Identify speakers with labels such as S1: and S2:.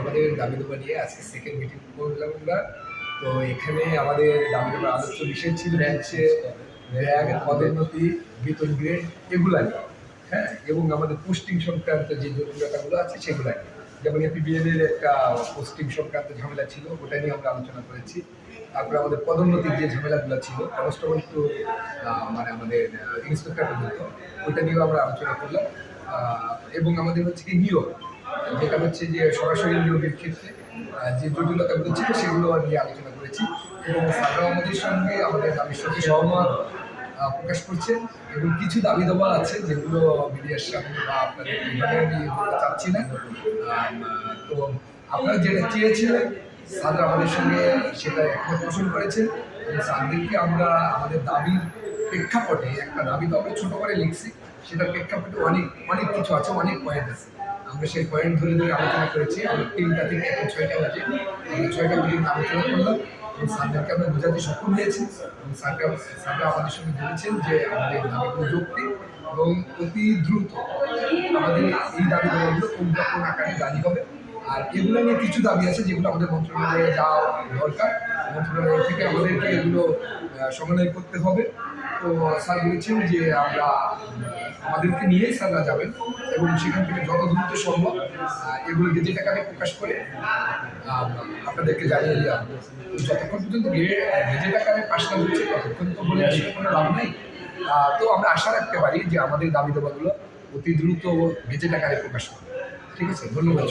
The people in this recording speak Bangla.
S1: আমাদের দাবি দেওয়া নিয়ে আজকে সেকেন্ড মিটিং করলাম আমরা। তো এখানে আমাদের দাবি দেওয়ার আলোচ্য বিষয় ছিল হচ্ছে ব্যাগ পদোন্নতি বেতন গ্রেড এগুলো নিয়ে। হ্যাঁ? এবং আমাদের পোস্টিং সংক্রান্ত যে জটিলতাগুলো আছে সেগুলো নিয়ে। যেমন এপিবিএল এর একটা পোস্টিং সংক্রান্ত ঝামেলা ছিল ওটা নিয়ে আমরা আলোচনা করেছি। তারপরে আমাদের পদোন্নতির যে ঝামেলাগুলো ছিল কনস্টেবল টু মানে আমাদের ইন্সপেক্টর পর্যন্ত ওটা নিয়েও আমরা আলোচনা করলাম। এবং আমাদের হচ্ছে কি নিয়োগ। যেটা হচ্ছে যে সরাসরি নিয়োগের ক্ষেত্রে যে জটিলতাগুলো ছিল সেগুলো নিয়ে আলোচনা করেছি এবং স্যাররাও আমাদের সঙ্গে আমাদের দাবির সঙ্গে সহমত প্রকাশ করছে এবং কিছু দাবি দেওয়া আছে যেগুলো মিডিয়ার সামনে বা আপনাদের চাচ্ছি না। তো আপনারা যেটা চেয়েছিলেন স্যাররা আমাদের সঙ্গে সেটা একমত পোষণ করেছেন এবং স্যারদেরকে আমরা আমাদের দাবির প্রেক্ষাপটে একটা দাবি তো ছোটো করে লিখছি, সেটার প্রেক্ষাপটে অনেক অনেক কিছু আছে, অনেক পয়েন্ট আছে। আমরা সেই পয়েন্ট ধরে ধরে আলোচনা করেছি। আমরা তিনটা থেকে এখন ছয়টা বাজে। আমরা ছয়টা পর্যন্ত আলোচনা করলাম এবং স্যারদেরকে আমরা বোঝাতে সক্ষম হয়েছি এবং স্যাররা স্যাররা আমাদের সঙ্গে বলেছেন যে আমাদের দাবিগুলো যৌক্তিক এবং অতি দ্রুত আমাদের এই দাবি দাবিগুলো কোন কোন আকারে জারি হবে। আর এগুলো নিয়ে কিছু দাবি আছে যেগুলো আমাদের মন্ত্রণালয়ে যাওয়া দরকার। মন্ত্রণালয় থেকে আমাদেরকে এগুলো সমন্বয় করতে হবে। তো স্যার বলেছেন যে আমরা আমাদেরকে নিয়েই স্যাররা যাবেন। এবং সেখান থেকে যত দ্রুত সম্ভব এগুলো গেজেট আকারে প্রকাশ করে আপনাদেরকে জানিয়ে দেওয়া যতক্ষণ পর্যন্ত গেজেট আকারে পাশ না হচ্ছে ততক্ষণ তো বলে আসলে কোনো লাভ নেই। তো আমরা আশা রাখতে পারি যে আমাদের দাবি দাবাগুলো অতি দ্রুত গেজেট আকারে প্রকাশ করবে। ঠিক আছে? ধন্যবাদ।